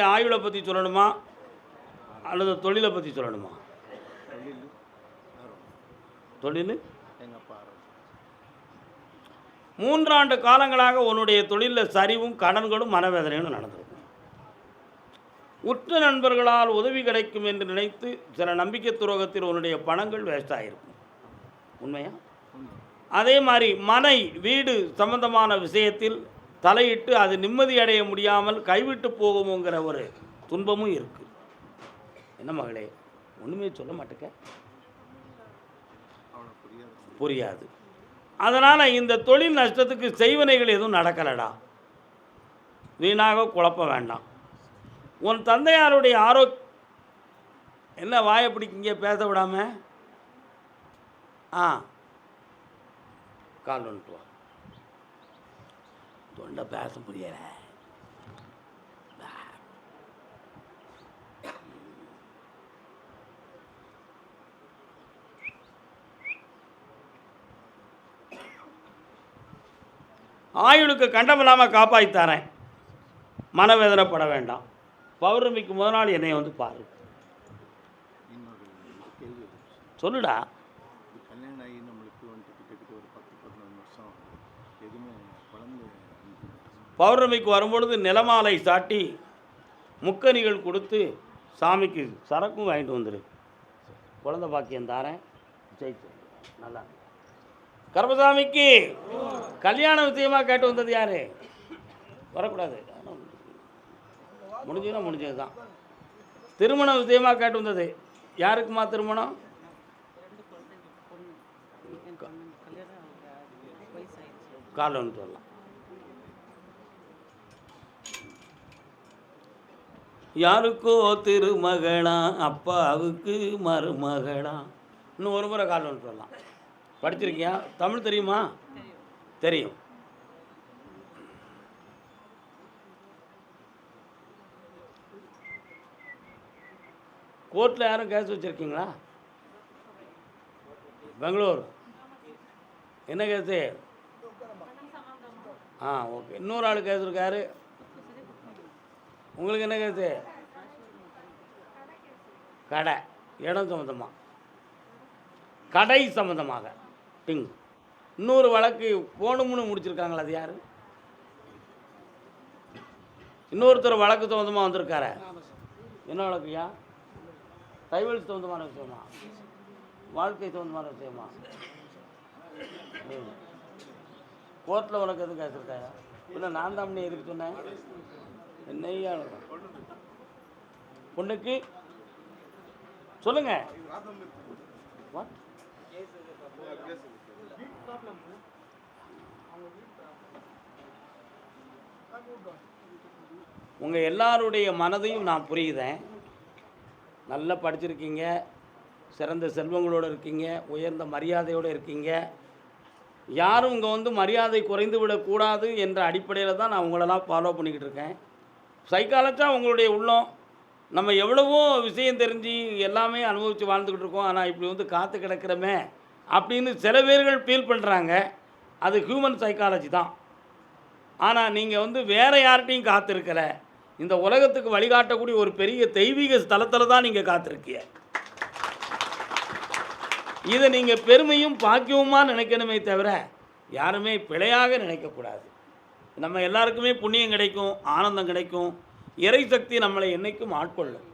உன்னுடைய ஆயுளை பற்றி சொல்லணுமா? அல்லது தொழிலை பற்றி சொல்லணுமா? தொழில்? மூன்றாண்டு காலங்களாக உன்னுடைய தொழிலில் சரிவும் கடன்களும் மனவேதனையும் நடந்திருக்கும். உற்ற நண்பர்களால் உதவி கிடைக்கும் என்று நினைத்து சில நம்பிக்கை துரோகத்தில் உன்னுடைய பணங்கள் வேஸ்ட் ஆகிருக்கும் உண்மையா? அதே மாதிரி மனை வீடு சம்பந்தமான விஷயத்தில் தலையிட்டு அது நிம்மதி அடைய முடியாமல் கைவிட்டு போகுமோங்கிற ஒரு துன்பமும் இருக்குது என்ன மகளே ஒன்றுமே சொல்ல மாட்டேக்க? புரியாது புரியாது. அதனால் இந்த தொழில் நஷ்டத்துக்கு செய்வனைகள் எதுவும் நடக்கலடா. வீணாக குழப்ப வேண்டாம். உன் தந்தையாருடைய ஆரோக் என்ன வாயை பிடிக்கிங்க பேச விடாம? ஆ. கால் வந்துட்டு வா. தொண்டை பேச முடியல ஆயுளுக்கு கண்டமில்லாமல் காப்பாற்றி தரேன். மனவேதனைப்பட வேண்டாம். பௌர்ணமிக்கு முதல் நாள் என்னை வந்து பாரு. சொல்லுடா இது கல்யாணம் ஆகி நம்மளுக்கு வந்துட்டு கிட்டத்தட்ட ஒரு பத்து பதினொன்று வருஷம் ஆகுது. எதுவுமே குழந்தை பௌர்ணமிக்கு வரும்பொழுது நிலமாலை சாட்டி முக்கனிகள் கொடுத்து சாமிக்கு சரக்கும் வாங்கிட்டு வந்துரு. குழந்தை பாக்கியம் தாரேன். ஜெயிச்சு. நல்லா. கர்மசாமிக்கு கல்யாண விஷயமா கேட்டு வந்தது யாரு? வரக்கூடாது. முடிஞ்சதுன்னா முடிஞ்சது தான் திருமண விஷயமா கேட்டு வந்தது. யாருக்குமா திருமணம்? காலில் வந்துட்டு யாருக்கோ திருமகளா அப்பாவுக்கு மருமகளா. இன்னும் ஒரு முறை கால் வந்துட்டு படிச்சிருக்கியா? தமிழ் தெரியுமா? தெரியும். கோர்ட்டில் யாரும் கேஸ் வச்சுருக்கீங்களா? பெங்களூர். என்ன கேஸு? ஆ ஓகே. இன்னொரு ஆள் கேஸ் இருக்காரு. உங்களுக்கு என்ன கருத்து கடை. இடம் சம்மந்தமாக கடை சம்மந்தமாக டிங். இன்னொரு வழக்கு போகணும்னு முடிச்சிருக்காங்களா? அது யார்? இன்னொருத்தர் வழக்கு சம்மந்தமாக வந்திருக்காரு? என்ன வழக்குயா தைவல் சம்மந்தமான விஷயமா? வாழ்க்கை சம்மந்தமான விஷயமா? கோர்ட்டில் உனக்கு எதுவும் கேட்டிருக்காயா? இல்லை நான் தான் எதுக்கு சொன்னேன்? என்னையா பொண்ணுக்கு சொல்லுங்க. உங்கள் எல்லாருடைய மனதையும் நான் புரியுதேன் நல்லா படிச்சிருக்கீங்க. சிறந்த செல்வங்களோடு இருக்கீங்க. உயர்ந்த மரியாதையோடு இருக்கீங்க. யாரும் இங்கே வந்து மரியாதை குறைந்து விடக்கூடாது என்ற அடிப்படையில் தான் நான் உங்களெல்லாம் ஃபாலோ பண்ணிக்கிட்டு இருக்கேன். சைக்காலஜாக உங்களுடைய உள்ளம். நம்ம எவ்வளவோ விஷயம் தெரிஞ்சு எல்லாமே அனுபவித்து வாழ்ந்துக்கிட்டு இருக்கோம். ஆனால் இப்படி வந்து காத்து கிடக்கிறோமே அப்படின்னு சில பேர்கள் ஃபீல் பண்ணுறாங்க அது ஹியூமன் சைக்காலஜி தான். ஆனால் நீங்கள் வந்து வேறு யார்கிட்டையும் காத்திருக்கலை. இந்த உலகத்துக்கு வழிகாட்டக்கூடிய ஒரு பெரிய தெய்வீக ஸ்தலத்தில் தான் நீங்கள் காத்திருக்கீங்க. இதை நீங்கள் பெருமையும் பாக்கியமுமாக நினைக்கணுமே தவிர யாருமே பிழையாக நினைக்கக்கூடாது. நம்ம எல்லாருக்குமே புண்ணியம் கிடைக்கும் ஆனந்தம் கிடைக்கும். இறை சக்தி நம்மளை என்னைக்கும் ஆட்கொள்ளும்.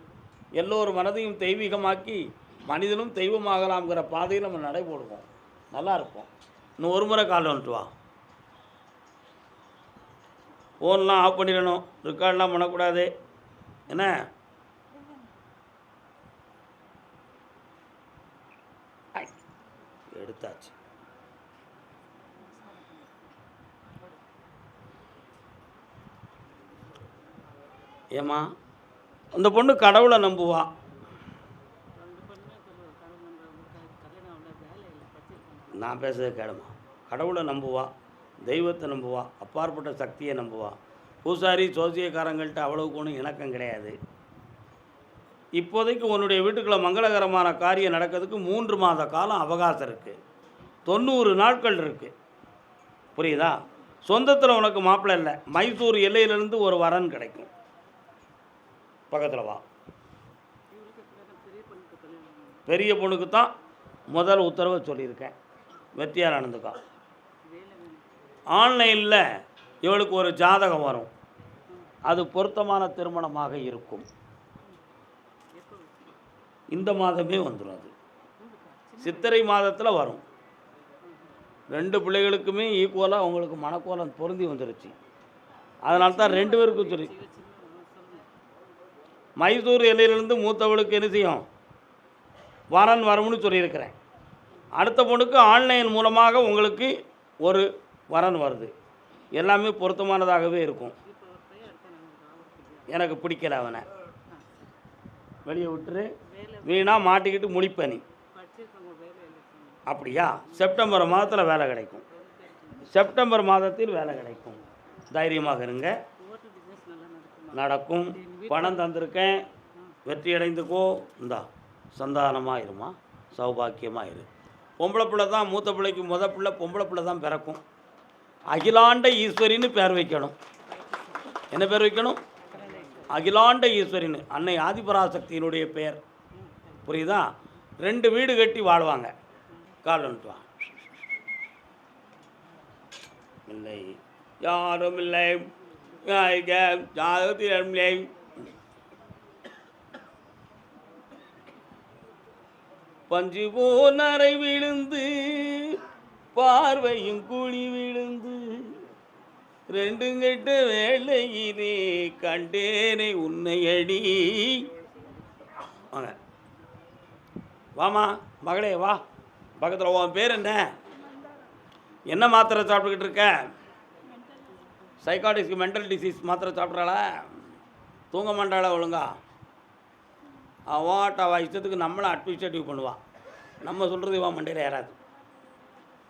எல்லோரும் மனதையும் தெய்வீகமாக்கி மனிதனும் தெய்வமாகலாம்ங்கிற பாதையில் நம்ம நடைபோடுவோம் நல்லா இருப்போம். இன்னும் ஒரு முறை கால் வந்துட்டு வா. ஃபோன்லாம் ஆஃப் பண்ணிடணும். ரெக்கார்ட்லாம் பண்ணக்கூடாது. என்ன? எடுத்தாச்சு. ஏம்மா? அந்த பொண்ணு கடவுளை நம்புவா. நான் பேசுறது கேளுமா. கடவுளை நம்புவா தெய்வத்தை நம்புவா அப்பாற்பட்ட சக்தியை நம்புவா. பூசாரி சோசியக்காரங்கள்ட்ட அவ்வளவுக்கு ஒன்றும் இணக்கம் கிடையாது. இப்போதைக்கு உன்னுடைய வீட்டுக்குள்ள மங்களகரமான காரியம் நடக்கிறதுக்கு மூன்று மாத காலம் அவகாசம் இருக்குது தொண்ணூறு நாட்கள் இருக்குது புரியுதா? சொந்தத்தில் உனக்கு மாப்பிள்ளை இல்லை. மைசூர் எல்லையிலேருந்து ஒரு வரன் கிடைக்கும். பக்கத்தில் வா. பெரிய பொண்ணுக்கு தான் முதல் உத்தரவை சொல்லியிருக்கேன். வெற்றியார் ஆனந்துக்கா ஆன்லைனில் இவளுக்கு ஒரு ஜாதகம் வரும். அது பொருத்தமான திருமணமாக இருக்கும். இந்த மாதமே வந்துடும் அது. சித்திரை மாதத்தில் வரும். ரெண்டு பிள்ளைகளுக்குமே ஈக்குவலாக உங்களுக்கு மனக்கோலம் பொருந்தி வந்துருச்சு. அதனால தான் ரெண்டு பேருக்கும் சொல்லி மைசூர் எல்லையிலேருந்து மூத்தவளுக்கு என்ன செய்யும்? வரன் வரும்னு சொல்லியிருக்கிறேன். அடுத்த பொண்ணுக்கு ஆன்லைன் மூலமாக உங்களுக்கு ஒரு வரன் வருது. எல்லாமே பொருத்தமானதாகவே இருக்கும். எனக்கு பிடிக்கல அவனை. வெளியே விட்டுரு. வீணாக மாட்டிக்கிட்டு முடிப்பனி அப்படியா? செப்டம்பர் மாதத்தில் வேலை கிடைக்கும். செப்டம்பர் மாதத்தில் வேலை கிடைக்கும். தைரியமாக இருங்க. நடக்கும். பணம் தந்திருக்கேன். வெற்றி அடைந்துக்கோ. இந்தா சந்தானமாக இருமா சௌபாக்கியமாக இரு பொம்பளை பிள்ளை தான் மூத்த பிள்ளைக்கு முத பிள்ளை பொம்பளை பிள்ளை தான் பிறக்கும். அகிலாண்ட ஈஸ்வரின்னு பேர் வைக்கணும். என்ன பேர் வைக்கணும்? அகிலாண்ட ஈஸ்வரின்னு. அன்னை ஆதிபராசக்தியினுடைய பெயர். புரியுதா? ரெண்டு வீடு கட்டி வாழ்வாங்க. கால் வந்துட்டு வா இல்லை. யாரும் இல்லை. ஜாதகத்தில் பஞ்சு போனரை விழுந்து பார்வையும் குழி விழுந்து ரெண்டும் கெட்ட வேலையிலே கண்டேனே உன்னை அடி. வாங்க. வாமா மகளே வா. பக்கத்தில் உன் பேர் என்ன? என்ன மாத்திரை சாப்பிட்டுக்கிட்டு இருக்க? சைக்காட்டிஸ்க்கு மென்டல் டிசீஸ் மாத்திரை சாப்பிட்றாளா? தூங்க மாட்டாளா ஒழுங்கா? அவாட்ட அவள் இஷ்டத்துக்கு நம்மளை அட்மினிஸ்ட்ரேட்டிவ் பண்ணுவான் நம்ம சொல்கிறது இவன் மண்டையில் ஏறாது.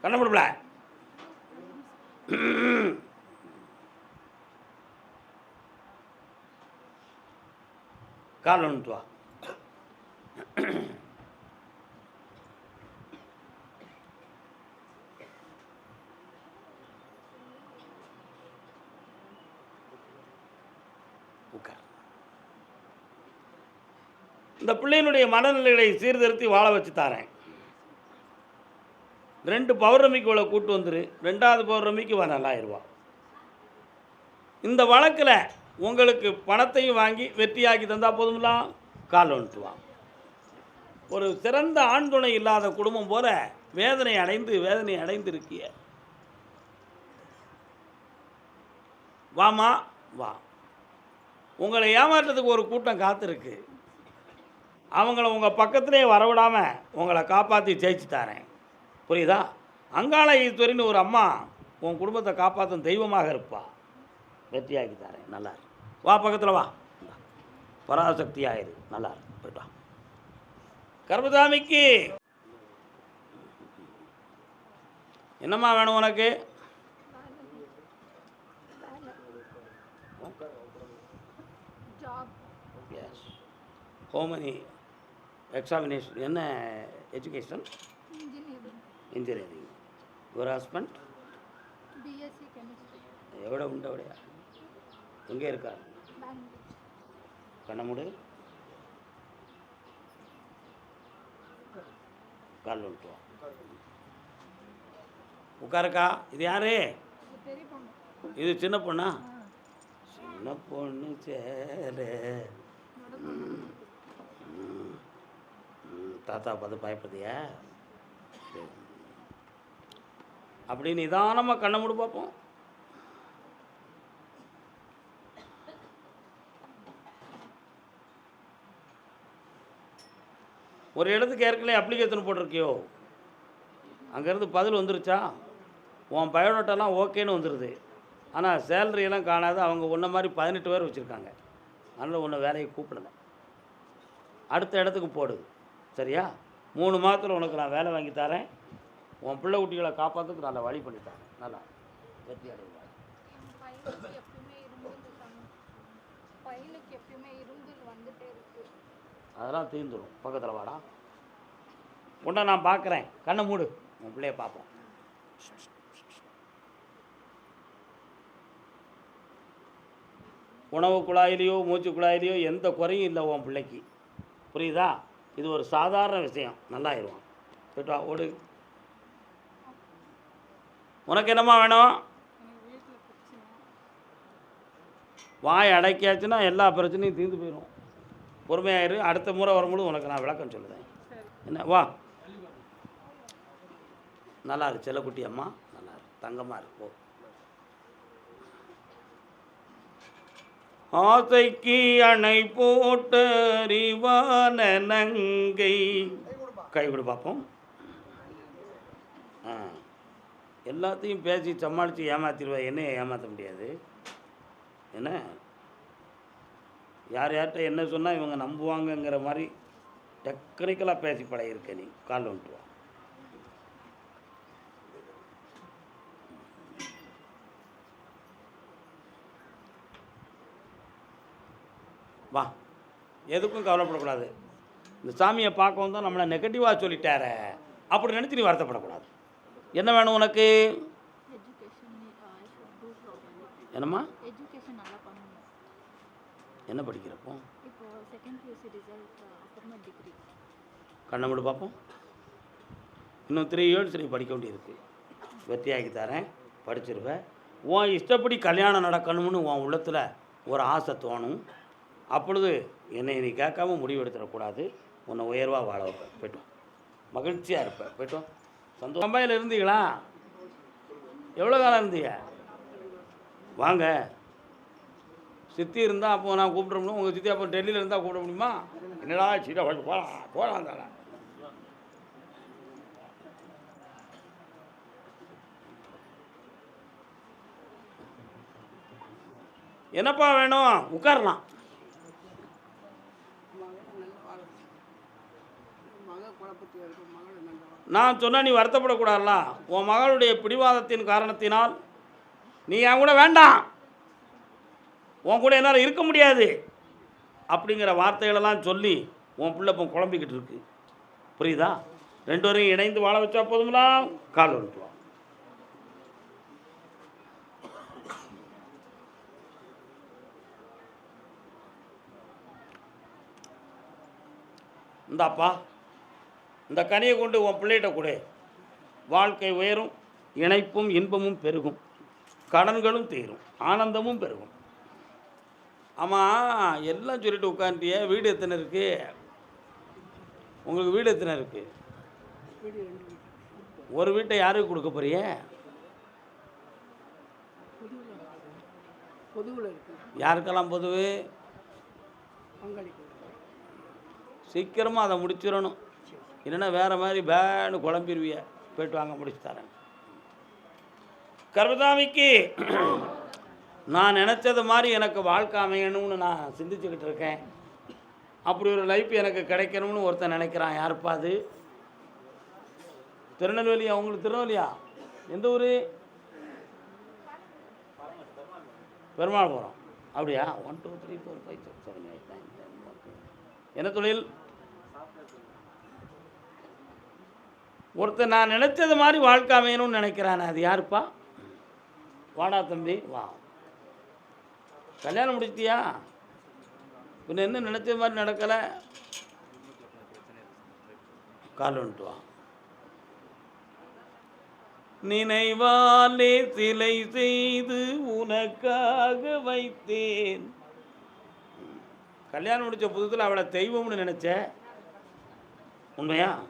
கண்ணப்படுப்பல கால் வந்துட்டு வா. இந்த பிள்ளையினுடைய மனநிலைகளை சீர்திருத்தி வாழ வச்சு தாரேன். ரெண்டு பௌர்ணமிக்கு இவ்வளோ கூட்டு வந்துரு ரெண்டாவது பௌர்ணமிக்கு இவன் நல்லாயிருவா இந்த வழக்கில் உங்களுக்கு பணத்தையும் வாங்கி வெற்றியாக்கி தந்தால் போதும்லாம் கால் வந்துட்டு வா ஒரு சிறந்த ஆண் துணை இல்லாத குடும்பம் போல வேதனை அடைந்து வேதனை அடைந்து இருக்கிய வாமா வா. உங்களை ஏமாற்றத்துக்கு ஒரு கூட்டம் காத்திருக்கு. அவங்கள உங்கள் பக்கத்திலே வரவிடாமல் உங்களை காப்பாற்றி ஜெயிச்சு தரேன். புரியுதா? அங்காள ஈஸ்வரின்னு ஒரு அம்மா உன் குடும்பத்தை காப்பாற்றும் தெய்வமாக இருப்பா. வெற்றியாக்கி தரேன். நல்லா. வா பக்கத்தில் வா. பராசக்தி ஆயிரு நல்லா. போயிட்டு வா. கர்மசாமிக்கு. என்னம்மா வேணும் உனக்கு? ஹோமனி. எக்ஸாமினேஷன் என்ன எஜுகேஷன் இன்ஜினியரிங் ஒரு ஹஸ்பண்ட் பிஎஸ்சி கெமிஸ்ட்ரி எவ்வளோ உண்டு அவடையா எங்கே இருக்கார்? கண்ணமுடு? கால் விட்டுவோம் உட்காருக்கா? இது யாரு? இது சின்ன பொண்ணா? சின்ன பொண்ணு சேரு. தாத்தா பார்த்து பயப்படுதியா? சரி. அப்படி நிதானமாக கண்ணை மூடி பார்ப்போம் ஒரு இடத்துக்கு ஏற்கனவே அப்ளிகேஷன் போட்டிருக்கியோ? அங்கேருந்து பதில் வந்துருச்சா? உன் பயோடேட்டாலாம் ஓகேன்னு வந்துடுது ஆனால் சேலரியெல்லாம் காணாது. அவங்க உன்ன மாதிரி பதினெட்டு பேர் வச்சுருக்காங்க. அதனால் உன்னை வேலையை கூப்பிடலை. அடுத்த இடத்துக்கு போடு. சரியா? மூணு மாதத்தில் உனக்கு நான் வேலை வாங்கி தரேன். உன் பிள்ளை குட்டிகளை காப்பாற்றுக்கு நல்லா வழி பண்ணி தரேன். நல்லா. வெற்றி அடைவாய் அதெல்லாம் தீர்ந்துடும் பக்கத்தில் வாடா. உன்னை நான் பார்க்குறேன் கண்ணை மூடு. உன் பிள்ளைய பார்ப்போம் உணவு குழாயிலையோ மூச்சு குழாயிலையோ எந்த குறையும் இல்லை உன் பிள்ளைக்கு. புரியுதா? இது ஒரு சாதாரண விஷயம். நல்லாயிருவான். போயிட்டு வா ஓடு. உனக்கு என்னம்மா வேணும்? வாய் அடைக்காச்சுன்னா எல்லா பிரச்சனையும் தீர்ந்து போயிடும் பொறுமையாயிரு. அடுத்த முறை வரும்போது உனக்கு நான் விளக்கம் சொல்லுதேன். என்ன? வா. நல்லா இரு. செல்லக்குட்டி அம்மா நல்லா இருக்கு தங்கமாக இருக்கு போ. ஆசைக்கு அணை போட்டறிவான நங்கை கை கொடு பார்ப்போம் ஆ. எல்லாத்தையும் பேசி சமாளித்து ஏமாத்திடுவா. என்ன ஏமாற்ற முடியாது. என்ன? யார் யார்கிட்ட என்ன சொன்னால் இவங்க நம்புவாங்கங்கிற மாதிரி டெக்னிக்கலாக பேசி பழகிருக்க நீ. கால் வந்துட்டு வா. எதுக்கும் கவலைப்படக்கூடாது. இந்த சாமியை பார்க்க வந்தோம் நம்மளை நெகட்டிவாக சொல்லிட்டாரே. அப்படி நினச்சி நீ வருத்தப்படக்கூடாது. என்ன வேணும் உனக்கு? என்னம்மா? என்ன படிக்கிறப்போ? டிகிரி கண்ணை மூடு பார்ப்போம் இன்னும் த்ரீ இயர்ஸ் நீ படிக்க வேண்டியிருக்கு. வெற்றியாக்கி தரேன். படிச்சிருவேன் உன் இஷ்டப்படி கல்யாணம் நடக்கணும்னு உன் உள்ளத்தில் ஒரு ஆசை தோணும். அப்பொழுது என்னை நீ கேட்காம முடிவு எடுத்துடக்கூடாது உன்னை உயர்வாக வாழ வைப்பேன். போய்ட்டோம் மகிழ்ச்சியாக இருப்பேன். போய்ட்டு சந்தோஷம். மும்பையில் இருந்தீங்களா? எவ்வளோ காலம் இருந்தீங்க? வாங்க. சித்தி இருந்தால் அப்போ நான் கூப்பிட முடியும். உங்கள் சித்தி அப்போ டெல்லியில் இருந்தால் கூப்பிட முடியுமா? என்னடா சீடா போகலாம் போகலாம் தானே. என்னப்பா வேணும்? உட்காரலாம். நான் சொன்ன நீ வருத்தப்படக்கூடாதுல்ல. உன் மகளுடைய பிடிவாதத்தின் காரணத்தினால் நீ என் கூட வேண்டாம். உன் கூட என்னால் இருக்க முடியாது. அப்படிங்கிற வார்த்தைகளெல்லாம் சொல்லி உன் பிள்ளை இப்போ குழம்பிக்கிட்டு இருக்கு. புரியுதா? ரெண்டு வரையும் இணைந்து வாழ வச்சா போதுங்களா கால் வந்துட்டு இந்தாப்பா. இந்த கனியை கொண்டு உன் பிள்ளைகிட்ட கொடு. வாழ்க்கை உயரும் இணைப்பும் இன்பமும் பெருகும். கடன்களும் தீரும் ஆனந்தமும் பெருகும். ஆமாம் எல்லாம் சொல்லிட்டு உட்காந்துட்டியே வீடு எத்தனை இருக்கு? உங்களுக்கு வீடு எத்தனை இருக்கு? ஒரு வீட்டை யாருக்கு கொடுக்க போறிய யாருக்கெல்லாம் பொதுவு? சீக்கிரமாக அதை முடிச்சிடணும். இல்லைன்னா வேறு மாதிரி பேனு குழம்பிடுவிய போயிட்டு வாங்க முடிச்சு தரேன். கர்மதாமிக்கு நான் நினச்சது மாதிரி எனக்கு வாழ்க்கை அமையணும்னு நான் சிந்திச்சுக்கிட்டு இருக்கேன். அப்படி ஒரு லைஃப் எனக்கு கிடைக்கணும்னு ஒருத்தன் நினைக்கிறான். யாருப்பா அது? திருநெல்வேலியா உங்களுக்கு திருநெல்வேலியா? எந்த ஊர்? பெருமாள்புரம். அப்படியா? One two three four five six seven eight nine ten என்ன தொழில்? ஒருத்தர் நான் நினைச்சது மாதிரி வாழ்க்கை அமையணும்னு நினைக்கிறானே அது யாருப்பா? வாடா தம்பி வா. கல்யாணம் முடிச்சிட்டியா? பின்ன என்ன நினைச்ச மாதிரி நடக்கலை? கால் வந்துட்டு வா. நினைவாலே சிலை செய்து உனக்காக வைத்தேன். கல்யாணம் முடித்த புதுத்தில் அவளை தெய்வம்னு நினச்ச? உண்மையா?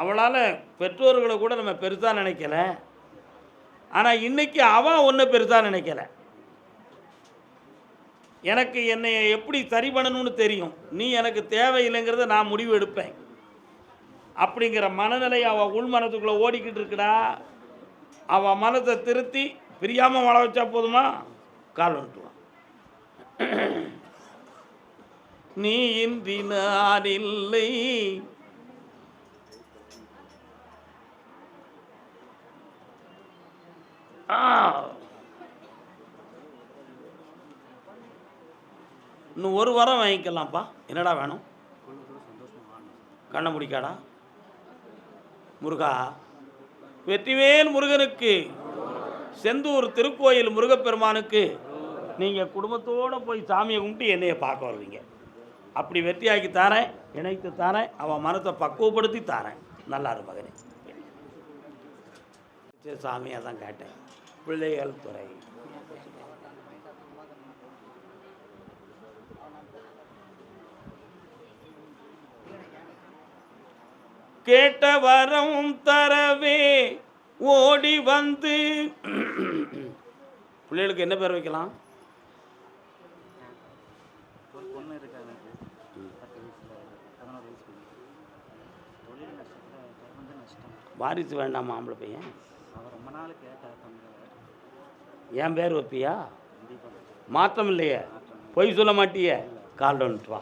அவளால் பெற்றோர்களை கூட நம்ம பெருசாக நினைக்கல. ஆனால் இன்னைக்கு அவன் ஒன்று பெருசாக நினைக்கல. எனக்கு என்னை எப்படி சரி பண்ணணும்னு தெரியும். நீ எனக்கு தேவையில்லைங்கிறத நான் முடிவு எடுப்பேன். அப்படிங்கிற மனநிலை அவள் உள் மனத்துக்குள்ளே ஓடிக்கிட்டு இருக்கடா. அவள் மனத்தை திருத்தி பிரியாமல் வாழ வச்சா போதுமா? கால் வந்துட்டுவான் நீ இன்றி நான் இல்லை. இன்னும் ஒரு வாரம் வாங்கிக்கலாம்ப்பா. என்னடா வேணும்? கண்ணை முடிக்காடா? முருகா. வெற்றிவேல் முருகனுக்கு செந்தூர் திருக்கோயில் முருகப்பெருமானுக்கு நீங்கள் குடும்பத்தோடு போய் சாமியை கும்பிட்டு என்னைய பார்க்க வருவீங்க. அப்படி வெற்றியாக்கி தாரேன் இணைத்து தாரேன் அவன் மனத்தை பக்குவப்படுத்தி தாரேன். நல்லா இரு மகனே. சரி, சாமி தான் கேட்டேன். பிள்ளைகள் துறை. கேட்ட வரம் தரவே ஓடி வந்து. பிள்ளைகளுக்கு என்ன பேர் வைக்கலாம்? வாரிசு வேண்டாம் ஆம்பளை பையன்? ரொம்ப நாள் கேட்டார் என் பேர் வைப்பியா மாற்றம் இல்லையே பொய் சொல்ல மாட்டியே? கால் டவுன்ட்டு வா.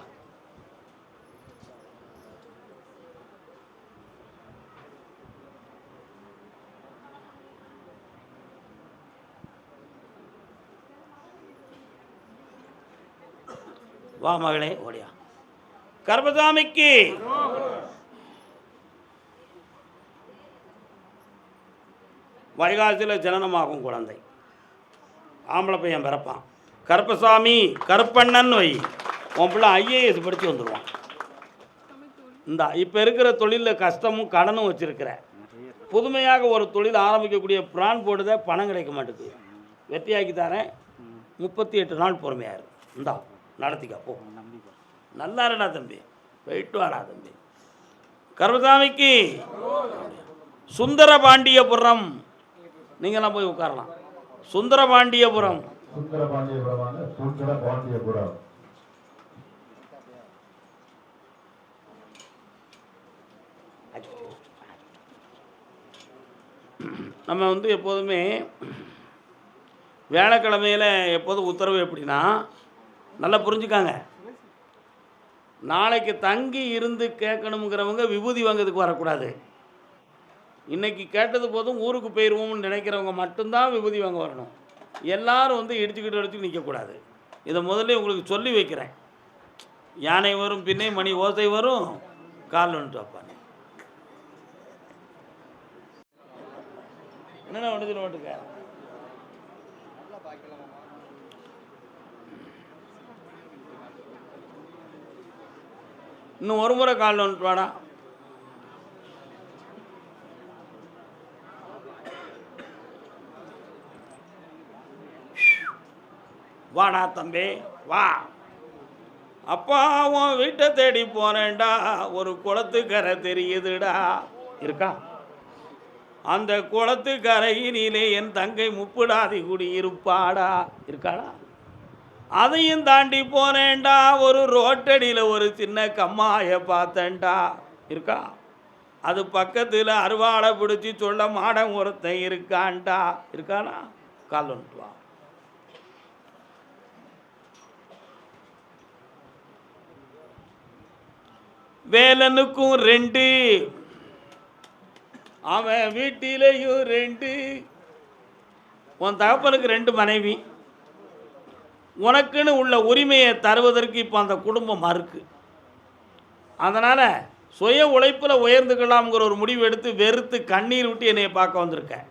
வா மகளே ஓடியா. கர்பசாமிக்கு வைகாசியில் ஜனனமாகும் குழந்தை. ஆம்பளை பையன் பிறப்பான். கருப்பசாமி கருப்பண்ணன் வை. உன் பிள்ளை ஐஏஎஸ் படித்து வந்துடுவான் இந்த இப்போ இருக்கிற தொழிலில் கஷ்டமும் கடனும் வச்சுருக்கிற. புதுமையாக ஒரு தொழில் ஆரம்பிக்கக்கூடிய பிரான் போடுத பணம் கிடைக்க மாட்டேங்குது வெற்றியாக்கி தரேன். முப்பத்தி எட்டு நாள் பொறுமையாக இந்தா நடத்திக்கா போ. நம்பிக்கை நல்லா இருடா தம்பி. போயிட்டு வாடா தம்பி. கருப்பசாமிக்கு சுந்தரபாண்டியபுரம். நீங்களாம் போய் உட்காரலாம். சுந்தரபாண்டியபுரம். சுந்தரபாண்டியபுரம். நம்ம வந்து எப்போதுமே வியாழக்கிழமையில் எப்போதும் உத்தரவு எப்படின்னா நல்லா புரிஞ்சுக்காங்க. நாளைக்கு தங்கி இருந்து கேட்கணுங்கிறவங்க விபூதி வாங்கிறதுக்கு வரக்கூடாது. இன்றைக்கி கேட்டது போதும் ஊருக்கு போயிடுவோம்னு நினைக்கிறவங்க மட்டும்தான் விபூதி வாங்க வரணும். எல்லாரும் வந்து இடிச்சுக்கிட்டு அடிச்சு நிற்கக்கூடாது இதை முதல்ல உங்களுக்கு சொல்லி வைக்கிறேன். யானை வரும் பின்னே மணி ஓசை வரும் கால் வந்துட்டு வைப்பாங்க என்னென்ன ஒன்று ஓட்டுக்க இன்னும் ஒரு முறை கால் வந்துட்டு வாடா. வாடா தம்பி வா. அப்பா உன் வீட்டை தேடி போனேன்டா. ஒரு குளத்துக்கரை தெரியுதுடா. இருக்கா? அந்த குளத்துக்கரையினிலே என் தங்கை முப்புடாதி குடி இருப்பாடா. இருக்காடா? அதையும் தாண்டி போனேன்டா. ஒரு ரோட்டடியில் ஒரு சின்ன கம்மாயை பார்த்தேன்டா. இருக்கா? அது பக்கத்தில் அருவாளை பிடிச்சி சொல்ல மாடம் ஒருத்தன் இருக்கான்டா. இருக்கானா? கால் வந்துட்டு வேலனுக்கும் ரெண்டு. அவன் வீட்டிலேயும் ரெண்டு. உன் தகப்பனுக்கு ரெண்டு மனைவி. உனக்குன்னு உள்ள உரிமையை தருவதற்கு இப்போ அந்த குடும்பம் மறுக்கு. அதனால் சுய உழைப்பில் உயர்ந்துக்கலாம்ங்கிற ஒரு முடிவு எடுத்து வெறுத்து கண்ணீர் விட்டு என்னையை பார்க்க வந்திருக்கேன்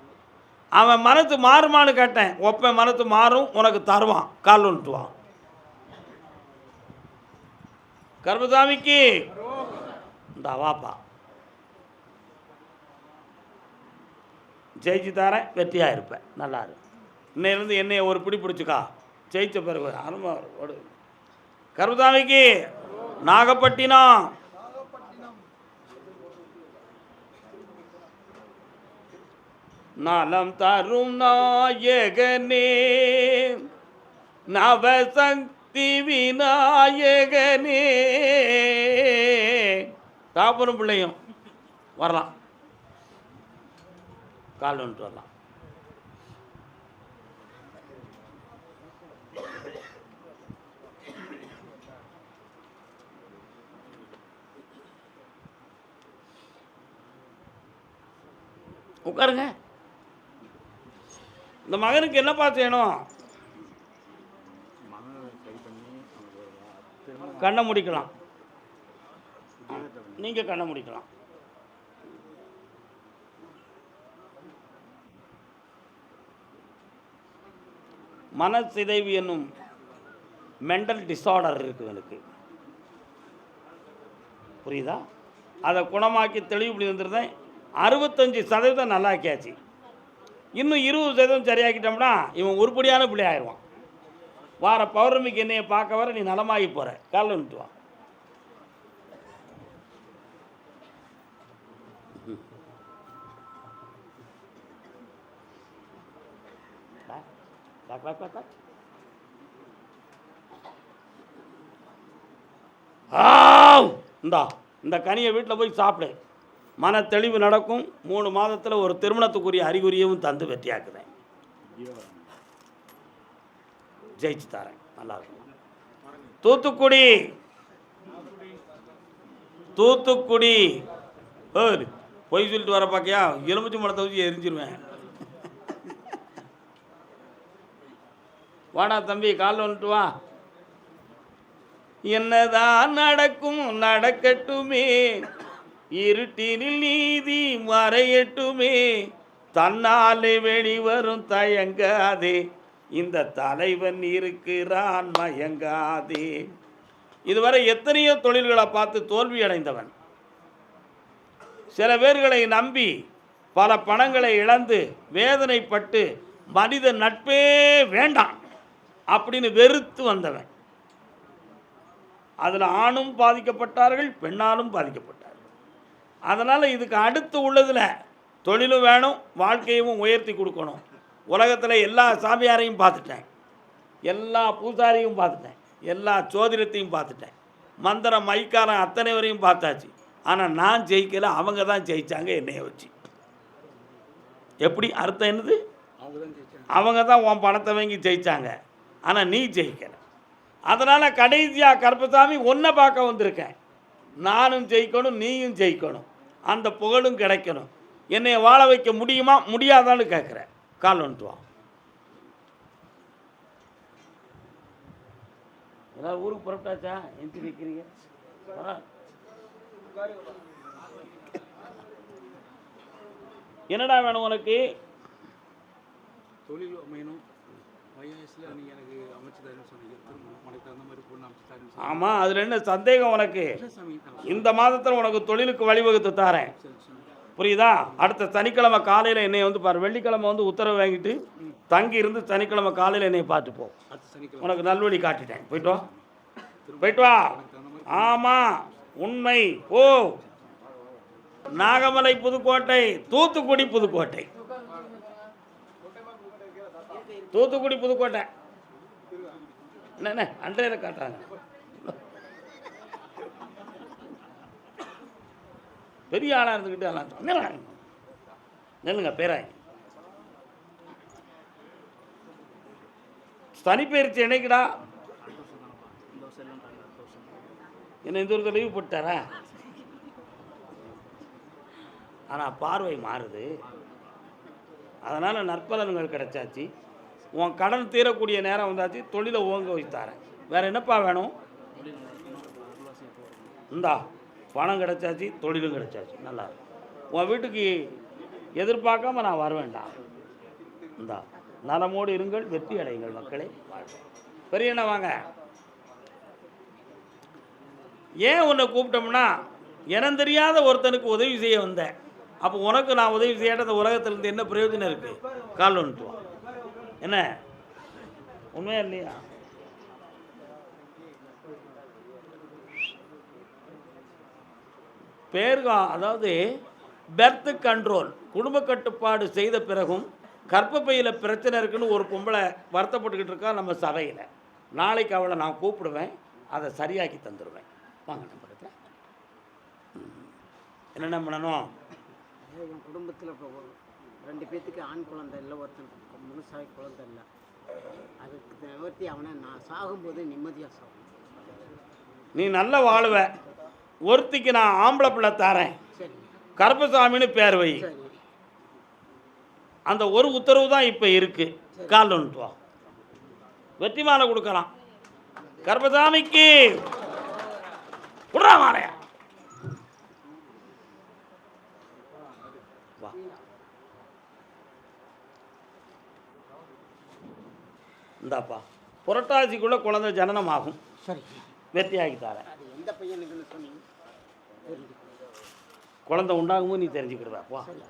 அவன் மனத்து மாறுமான்னு கேட்டேன். ஒப்பன் மனத்து மாறும் உனக்கு தருவான் கால் வந்துட்டுவான் கர்மசாமிக்கு இந்த வாப்பா ஜெயிச்சு தரேன் வெற்றியாக இருப்பேன் நல்லா இரு இன்னையிலேருந்து என்னைய ஒரு பிடி பிடிச்சிக்கா ஜெயிச்ச பிறகு அனுபவம் ஓடு நாகப்பட்டினம் நலம் தரும் நாயகனே நவசக்தி விநாயகனே தாப்பரும் பிள்ளையும் வரலாம். கால் வந்துட்டு வரலாம். உட்காருங்க. இந்த மகனுக்கு என்னப்பா செய்யணும் கண்ணை முடிக்கலாம். நீங்கள் கண்ணை முடிக்கலாம் மனசிதைவு என்னும் மெண்டல் டிஸார்டர் இருக்குது எனக்கு புரியுதா? அதை குணமாக்கி தெளிவுபடி வந்துருந்தேன். அறுபத்தஞ்சு சதவீதம் நல்லாக்கியாச்சு இன்னும் இருபது சதவீதம் சரியாக்கிட்டோம்னா இவன் உருப்படியான பிள்ளை ஆயிடுவான் வார பௌர்ணமிக்கு என்னையை பார்க்க வர நீ நலமாகி போகிற காலைல வந்துட்டு Back, back, back, back, back. ஆவ்! இந்தா இந்த கனியை வீட்டில் போய் சாப்பிடு. மன தெளிவு நடக்கும். மூணு மாதத்தில் ஒரு திருமணத்துக்குரிய அறிகுறியவும் தந்து வெற்றியாக்குறேன் ஜெயிச்சு தரேன். நல்லா இருக்கும். தூத்துக்குடி! தூத்துக்குடி! ஏய், பொய் சொல்லிட்டு வர பார்க்கையா எலுமிச்சு மரத்தை வச்சு எரிஞ்சிருவேன். வாடா தம்பி காலில் வந்துட்டு வா. என்னதான் நடக்கும் நடக்கட்டுமே. இருட்டினில் நீதி மறையட்டுமே. தன்னாலே வெளிவரும் தயங்காதே. இந்த தலைவன் இருக்கிறான் மயங்காதே. இதுவரை எத்தனையோ தொழில்களை பார்த்து தோல்வி அடைந்தவன். சில பேர்களை நம்பி பல பணங்களை இழந்து வேதனைப்பட்டு மனித நட்பே வேண்டாம். அப்படின்னு வெறுத்து வந்தவன். அதில் ஆணும் பாதிக்கப்பட்டார்கள் பெண்ணாலும் பாதிக்கப்பட்டார்கள். அதனால் இதுக்கு அடுத்து உள்ளதில் தொழிலும் வேணும் வாழ்க்கையும் உயர்த்தி கொடுக்கணும். உலகத்தில் எல்லா சாமியாரையும் பார்த்துட்டேன். எல்லா பூசாரியும் பார்த்துட்டேன். எல்லா சோதிடத்தையும் பார்த்துட்டேன். மந்திரம் மைக்காரன் அத்தனை வரையும் பார்த்தாச்சு. ஆனால் நான் ஜெயிக்கல அவங்க தான் ஜெயிச்சாங்க என்னைய வச்சு. எப்படி? அர்த்தம் என்னது? அவங்க தான் உன் பணத்தை வாங்கி ஜெயிச்சாங்க. ஆனால் நீ ஜெயிக்கலை. அதனால் கடைசியாக கருப்பசாமி ஒன்றை பார்க்க வந்திருக்கேன். நானும் ஜெயிக்கணும் நீயும் ஜெயிக்கணும். அந்த புகழும் கிடைக்கணும். என்னை வாழ வைக்க முடியுமா? முடியாதான்னு கேட்குறேன் கால் வந்துட்டு வா. எல்லாரும் ஊருக்கு புறப்பட்டாச்சா? எந்திரி வைக்கிறீங்க என்னடா வேணும் உனக்கு? தொழில் அமையணும். ஆமாம் அதில் என்ன சந்தேகம் உனக்கு? இந்த மாதத்தில் உனக்கு தொழிலுக்கு வழிவகுத்து தாரேன். புரியுதா? அடுத்த சனிக்கிழமை காலையில் என்னை வந்து பாரு வெள்ளிக்கிழமை வந்து உத்தரவு வாங்கிட்டு தங்கி இருந்து சனிக்கிழமை காலையில் என்னை பார்த்து போ. அடுத்த சனிக்கிழமை. உனக்கு நல்வழி காட்டிட்டேன். போயிட்டு வா. போயிட்டு வா. ஆமாம் உண்மை. ஓ நாகமலை புதுக்கோட்டை தூத்துக்குடி புதுக்கோட்டை. தூத்துக்குடி புதுக்கோட்டை. என்னண்ணே அன்றையில் காட்டுறாங்க. பெரிய ஆளாக இருந்துக்கிட்டு எல்லாம் நெல்லுங்க. நில்லுங்க பேராய். சனிப்பெயர்ச்சி என்னைக்குடா? இந்த என்ன இந்த ஒரு லீவு போட்டாரா ஆனால் பார்வை மாறுது. அதனால் நற்பலன்கள் கிடைச்சாச்சு. உன் கடன் தீரக்கூடிய நேரம் வந்தாச்சு தொழிலை ஓங்க வைத்தாரேன் வேறு என்னப்பா வேணும்? இந்தா பணம் கிடைச்சாச்சு தொழிலும் கிடைச்சாச்சு. நல்லா உன் வீட்டுக்கு எதிர்பார்க்காம நான் வரவேண்டா இந்தா நலமோடு இருங்கள் வெற்றி அடையுங்கள் மக்களே. வாழ்க. பெரியண்ணா வாங்க. ஏன் உன்னை கூப்பிட்டோம்னா இனம் தெரியாத ஒருத்தனுக்கு உதவி செய்ய வந்தேன். அப்போ உனக்கு நான் உதவி செய்யாட்ட? அந்த உலகத்திலேருந்து என்ன பிரயோஜனம் இருக்குது கால் வந்துட்டு என்ன? உண்மையா இல்லையா? பேர்கா அதாவது பெர்த் கண்ட்ரோல் குடும்ப கட்டுப்பாடு செய்த பிறகும் கர்ப்பப்பையில் பிரச்சனை இருக்குன்னு ஒரு பொம்பளை வருத்தப்பட்டுக்கிட்டு இருக்கா நம்ம சபையில். நாளைக்கு அவளை நான் கூப்பிடுவேன் அதை சரியாக்கி தந்துடுவேன் வாங்க நம்ம இடத்துல என்னென்ன பண்ணணும்? குடும்பத்தில் இப்போ ரெண்டு பேர்த்துக்கு ஆண் குழந்தை இல்லை ஒருத்தன் முழுசாய் குழந்தை இல்லை. அதுக்கு நிவர்த்தி அவனை நான் சாகும்போது நிம்மதியாக சாகும். நீ நல்லா வாழுவ. ஒருத்திக்கு நான் ஆம்பளை பிள்ளை தரேன். கருப்பசாமின்னு பேர் வை. அந்த ஒரு உத்தரவு தான் இப்போ இருக்குது கால் வந்துட்டு வா. வெற்றி மாலை கொடுக்கலாம். கர்பசாமிக்கு விட்றா மாலையா? இந்தாப்பா. புரட்டாசிக்குள்ளே குழந்தை ஜனனம் ஆகும் சரி வெற்றியாகி தரேன் எந்த குழந்தை உண்டாகும்போது நீ தெரிஞ்சுக்கிடுதாப்பா சரி.